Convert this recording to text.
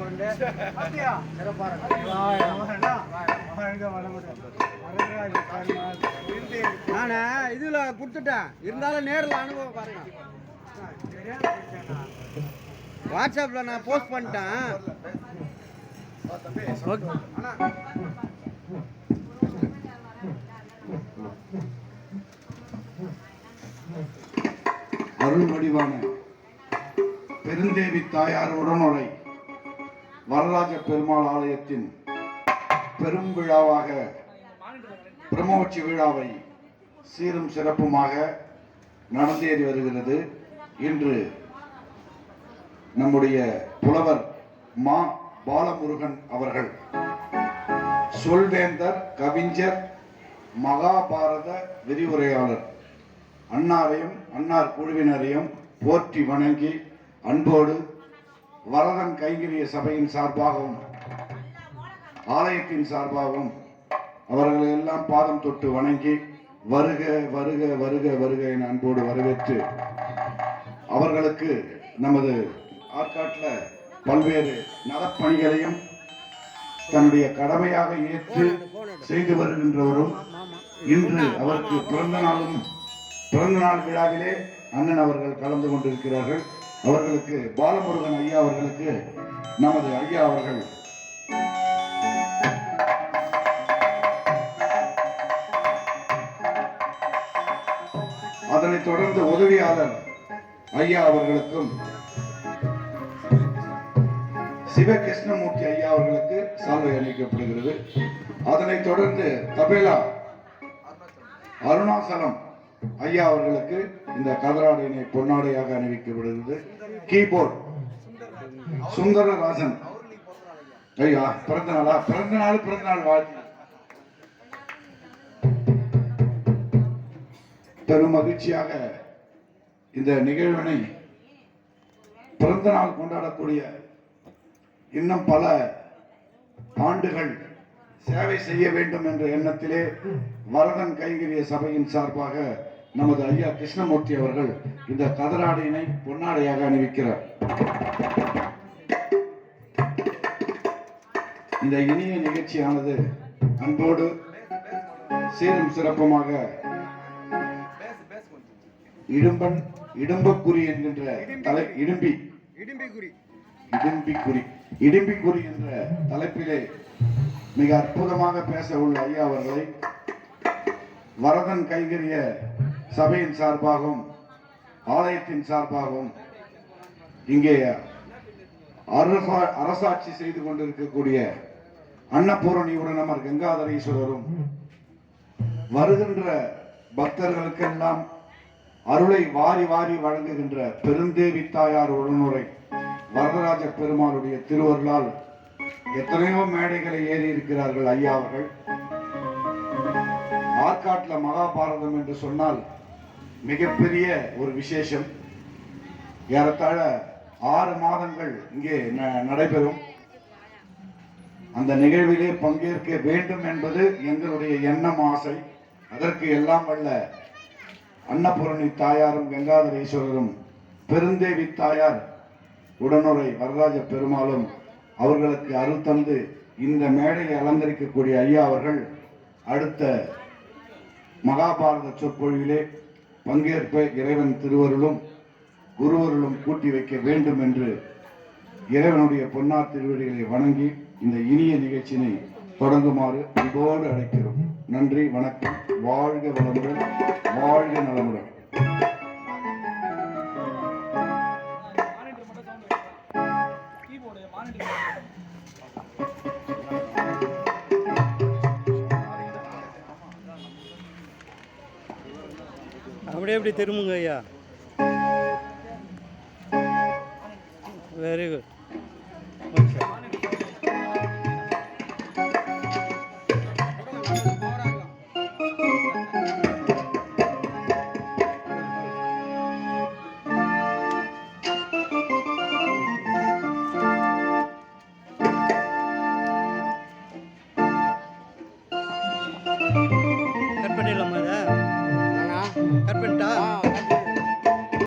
கொண்டு நான் இதுல கொடுத்துட்டேன். இருந்தாலும் நேரில் அனுபவம் பாருங்க. வாட்ஸ்அப்ல நான் போஸ்ட் பண்ணிட்டேன். அருள் வடிவான பெருந்தேவி தாயார் உடனுரை வரலாஜ பெருமாள் ஆலயத்தின் பெரும் விழாவாக பிரம்மோட்சி விழாவை சீரும் சிறப்புமாக நடந்தேறி வருகிறது. இன்று நம்முடைய புலவர் மா. பாலமுருகன் அவர்கள் சொல்வேந்தர் கவிஞர் மகாபாரத விரிவுரையாளர் அன்னாரையும் அன்னார் குழுவினரையும் போற்றி வணங்கி அன்போடு வரதன் கைங்கரிய சபையின் சார்பாகவும் ஆலயத்தின் சார்பாகவும் அவர்களை எல்லாம் பாதம் தொட்டு வணங்கி வருக வருக வருக வருக என அன்போடு வரவேற்று அவர்களுக்கு நமது ஆற்காட்டில் பல்வேறு நலப்பணிகளையும் தன்னுடைய கடமையாக ஏற்று செய்து வருகின்றவரும் இன்று அவருக்கு பிறந்த நாளும் பிறந்த நாள் விழாவிலே அண்ணன் அவர்கள் கலந்து கொண்டிருக்கிறார்கள். அவர்களுக்கு பாலமுருகன் ஐயா அவர்களுக்கு நமது ஐயா அவர்கள். அதனைத் தொடர்ந்து உதவியாளர் ஐயா அவர்களுக்கும் சிவகிருஷ்ணமூர்த்தி ஐயா அவர்களுக்கு சால்வை அளிக்கப்படுகிறது அதனைத் தொடர்ந்து தபேலா அருணாசலம் ஐயா அவர்களுக்கு இந்த கதராடையினை பொன்னாடையாக அணிவிக்கப்படுகிறது. கீபோர்ட். சுந்தரராசன் ஐயா பிறந்த நாளா? பிறந்த நாள் பிறந்த நாள் வாழ்த்து. பெரும் மகிழ்ச்சியாக இந்த நிகழ்வினை பிறந்த நாள் கொண்டாடக்கூடிய இன்னும் பல ஆண்டுகள் சேவை செய்ய வேண்டும் என்ற எண்ணத்திலே வரதன் கைங்கரிய சபையின் சார்பாக நமது ஐயா கிருஷ்ணமூர்த்தி அவர்கள் இந்த கதராடையினை பொன்னாடையாக அணிவிக்கிறார். இந்த இனிய நிகழ்ச்சியானது அன்போடு சீரும் சிறப்புமாக இடும்பன் இடும்பக்குறி என்கின்ற தலை இடும்பி இடும்பிக்குறி இடும்பிக்குறி இடும்பிக்குறி என்ற தலைப்பிலே மிக அற்புதமாக பேச உள்ள ஐயா அவர்களை வரதன் கைகரிய சபையின் சார்பாகவும் ஆலயத்தின் சார்பாகவும் இங்கே அரசா அரசாட்சி செய்து கொண்டிருக்கக்கூடிய அன்னபூரணியுடன் அமர் கங்காதர ஈஸ்வரரும் வருகின்ற பக்தர்களுக்கெல்லாம் அருளை வாரி வாரி வழங்குகின்ற பெருந்தேவி தாயார் உடனுரை வரதராஜ பெருமாளுடைய திருவருளால் எத்தனையோ மேடைகளை ஏறி இருக்கிறார்கள் ஐயா அவர்கள். ஆற்காட்டில் மகாபாரதம் என்று சொன்னால் மிகப்பெரிய ஒரு விசேஷம். ஏறத்தாழ ஆறு மாதங்கள் இங்கே ந- நடைபெறும். அந்த நிகழ்விலே பங்கேற்க வேண்டும் என்பது எங்களுடைய எண்ணம் ஆசை. அதற்கு எல்லாம் வல்ல அன்னபூரணி தாயாரும் கங்காதர ஈஸ்வரரும் பெருந்தேவி தாயார் உடனுரை வரராஜ பெருமாளும் அவர்களுக்கு அருள் தந்து இந்த மேடையை அலங்கரிக்கக்கூடிய ஐயா அவர்கள் அடுத்த மகாபாரத சொற்பொழிவிலே பங்கேற்ப இறைவன் திருவருளும் குருவருளும் கூட்டி வைக்க வேண்டும் என்று இறைவனுடைய பொன்னார் திருவடிகளை வணங்கி இந்த இனிய நிகழ்ச்சியினை தொடங்குமாறு அன்போடு அழைக்கிறோம். நன்றி வணக்கம். வாழ்க வளமுடன் வாழ்க நலமுடன். அப்படியே எப்படி திரும்புங்க ஐயா? Very good okay